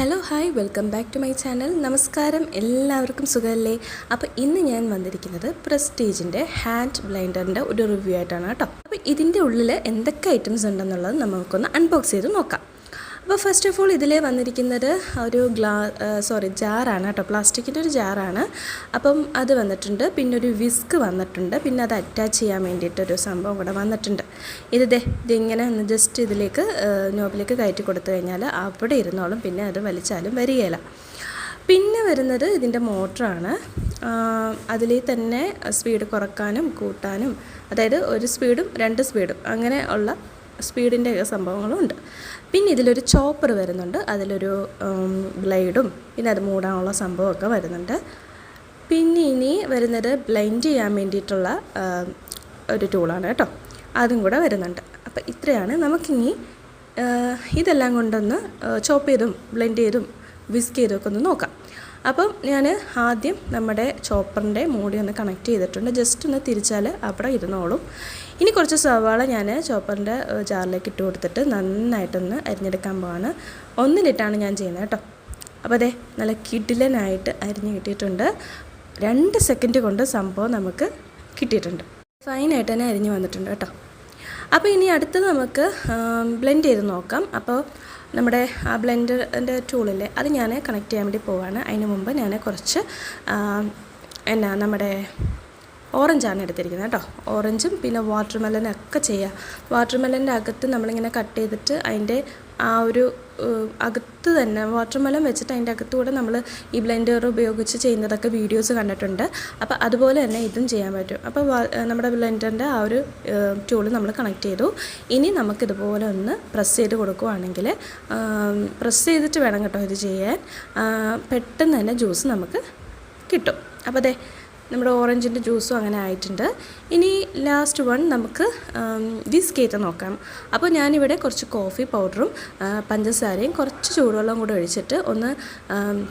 Hello hi welcome back to my channel നമസ്കാരം എല്ലാവർക്കും സുഖമല്ലേ? അപ്പോൾ ഇന്ന് ഞാൻ വന്നിരിക്കുന്നത് പ്രസ്റ്റീജിന്റെ ഹാൻഡ് ബ്ലൈൻഡറിന്റെ ഒരു റിവ്യൂ ആയിട്ടാണ് കേട്ടോ. അപ്പോൾ ഇതിന്റെ ഉള്ളിൽ എന്തൊക്കെ ഐറ്റംസ് ഉണ്ടെന്നുള്ളത് നമുക്കൊന്ന് അൺബോക്സ് ചെയ്ത് നോക്കാം. അപ്പോൾ ഫസ്റ്റ് ഓഫ് ഓൾ ഇതിൽ വന്നിരിക്കുന്നത് ഒരു ഗ്ലാ സോറി ജാറാണ് കേട്ടോ. പ്ലാസ്റ്റിക്കിന്റെ ഒരു ജാറാണ്. അപ്പം അത് വന്നിട്ടുണ്ട്. പിന്നെ ഒരു വിസ്ക് വന്നിട്ടുണ്ട്. പിന്നെ അത് അറ്റാച്ച് ചെയ്യാൻ വേണ്ടിയിട്ടൊരു സംഭവം കൂടെ വന്നിട്ടുണ്ട്. ഇത് ദേ ഇതിങ്ങനെ ഒന്ന് ജസ്റ്റ് ഇതിലേക്ക് നോബിലേക്ക് കയറ്റി കൊടുത്തു കഴിഞ്ഞാൽ അവിടെ ഇരുന്നോളും. പിന്നെ അത് വലിച്ചാലും വരികയില്ല. പിന്നെ വരുന്നത് ഇതിന്റെ മോട്ടറാണ്. അതിൽ തന്നെ സ്പീഡ് കുറക്കാനും കൂട്ടാനും അതായത് ഒരു സ്പീഡും രണ്ട് സ്പീഡും അങ്ങനെ ഉള്ള സ്പീഡിന്റെ സംഭവങ്ങളുണ്ട്. പിന്നെ ഇതിലൊരു ചോപ്പർ വരുന്നുണ്ട്. അതിലൊരു ബ്ലൈഡും പിന്നെ അത് മൂടാനുള്ള സംഭവമൊക്കെ വരുന്നുണ്ട്. പിന്നെ ഇനി വരുന്നത് ബ്ലൈൻഡ് ചെയ്യാൻ വേണ്ടിയിട്ടുള്ള ഒരു ടൂളാണ് കേട്ടോ. അതും കൂടെ വരുന്നുണ്ട്. അപ്പോൾ ഇത്രയാണ്. നമുക്കിനി ഇതെല്ലാം കൊണ്ടൊന്ന് ചോപ്പ് ചെയ്തും ബ്ലെൻഡ് ചെയ്തും വിസ്ക് ചെയ്തും ഒക്കെ ഒന്ന് നോക്കാം. അപ്പം ഞാൻ ആദ്യം നമ്മുടെ ചോപ്പറിന്റെ മൂടി ഒന്ന് കണക്ട് ചെയ്തിട്ടുണ്ട്. ജസ്റ്റ് ഒന്ന് തിരിച്ചാൽ അവിടെ ഇരുന്നോളും. ഇനി കുറച്ച് സവാള ഞാൻ ചോപ്പറിന്റെ ജാറിലേക്ക് ഇട്ട് കൊടുത്തിട്ട് നന്നായിട്ടൊന്ന് അരിഞ്ഞെടുക്കാൻ പോവാണ്. ഒന്നിലിട്ടാണ് ഞാൻ ചെയ്യുന്നത് കേട്ടോ. അപ്പോൾ അതെ നല്ല കിടിലനായിട്ട് അരിഞ്ഞ് കിട്ടിയിട്ടുണ്ട്. രണ്ട് സെക്കൻഡ് കൊണ്ട് സംഭവം നമുക്ക് കിട്ടിയിട്ടുണ്ട്. ഫൈനായിട്ട് തന്നെ അരിഞ്ഞ് വന്നിട്ടുണ്ട് കേട്ടോ. അപ്പോൾ ഇനി അടുത്തത് നമുക്ക് ബ്ലെൻഡ് ചെയ്ത് നോക്കാം. അപ്പോൾ നമ്മുടെ ആ ബ്ലെൻഡറിന്റെ ടൂളില്ലേ അത് ഞാൻ കണക്ട് ചെയ്യാൻ വേണ്ടി പോവാണ്. അതിന് മുമ്പ് ഞാൻ കുറച്ച് എന്നാ നമ്മുടെ ഓറഞ്ചാണ് എടുത്തിരിക്കുന്നത് കേട്ടോ. ഓറഞ്ചും പിന്നെ വാട്ടർ ഒക്കെ ചെയ്യുക വാട്ടർ മെലന്റെ അകത്ത് നമ്മളിങ്ങനെ കട്ട് ചെയ്തിട്ട് അതിന്റെ ആ ഒരു അകത്ത് തന്നെ വാട്ടർ മെലൻ വെച്ചിട്ട് അതിന്റെ അകത്തുകൂടെ നമ്മൾ ഈ ബ്ലെൻഡർ ഉപയോഗിച്ച് ചെയ്യുന്നതൊക്കെ വീഡിയോസ് കണ്ടിട്ടുണ്ട്. അപ്പോൾ അതുപോലെ തന്നെ ഇതും ചെയ്യാൻ പറ്റും. അപ്പോൾ നമ്മുടെ ബ്ലെൻഡറിന്റെ ആ ഒരു ടൂൾ നമ്മൾ കണക്ട് ചെയ്തു. ഇനി നമുക്കിതുപോലെ ഒന്ന് പ്രസ് ചെയ്ത് കൊടുക്കുവാണെങ്കിൽ പ്രസ് ചെയ്തിട്ട് വേണം കേട്ടോ ഇത് ചെയ്യാൻ. പെട്ടെന്ന് തന്നെ ജ്യൂസ് നമുക്ക് കിട്ടും. അപ്പോൾ അതെ നമ്മുടെ ഓറഞ്ചിന്റെ ജ്യൂസും അങ്ങനെ ആയിട്ടുണ്ട്. ഇനി ലാസ്റ്റ് വൺ നമുക്ക് വിസ്കേറ്റ് നോക്കാം. അപ്പോൾ ഞാനിവിടെ കുറച്ച് കോഫി പൗഡറും പഞ്ചസാരയും കുറച്ച് ചൂടുവെള്ളം കൂടെ ഒഴിച്ചിട്ട് ഒന്ന്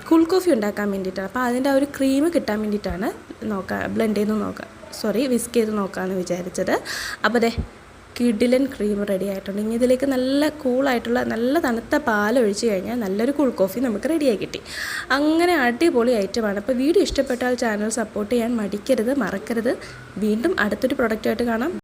കൂൾ കോഫി ഉണ്ടാക്കാൻ വേണ്ടിയിട്ടാണ്. അപ്പോൾ അതിന്റെ ആ ഒരു ക്രീം കിട്ടാൻ വേണ്ടിയിട്ടാണ് നോക്കാം ബ്ലെൻഡ് ചെയ്ത് നോക്കാം സോറി വിസ്ക് ചെയ്ത് നോക്കാമെന്ന് വിചാരിച്ചത്. അപ്പോൾ അതെ കിഡിലൻ ക്രീം റെഡി ആയിട്ടുണ്ട്. ഇനി ഇതിലേക്ക് നല്ല കൂളായിട്ടുള്ള നല്ല തണുത്ത പാൽ ഒഴിച്ച് കഴിഞ്ഞാൽ നല്ലൊരു കൂൾ കോഫി നമുക്ക് റെഡിയായി കിട്ടി. അങ്ങനെ അടിപൊളി ഐറ്റമാണ് അപ്പോൾ വീഡിയോ ഇഷ്ടപ്പെട്ടാൽ ചാനൽ സപ്പോർട്ട് ചെയ്യാൻ മടിക്കരുത് മറക്കരുത്. വീണ്ടും അടുത്തൊരു പ്രൊഡക്റ്റായിട്ട് കാണാം.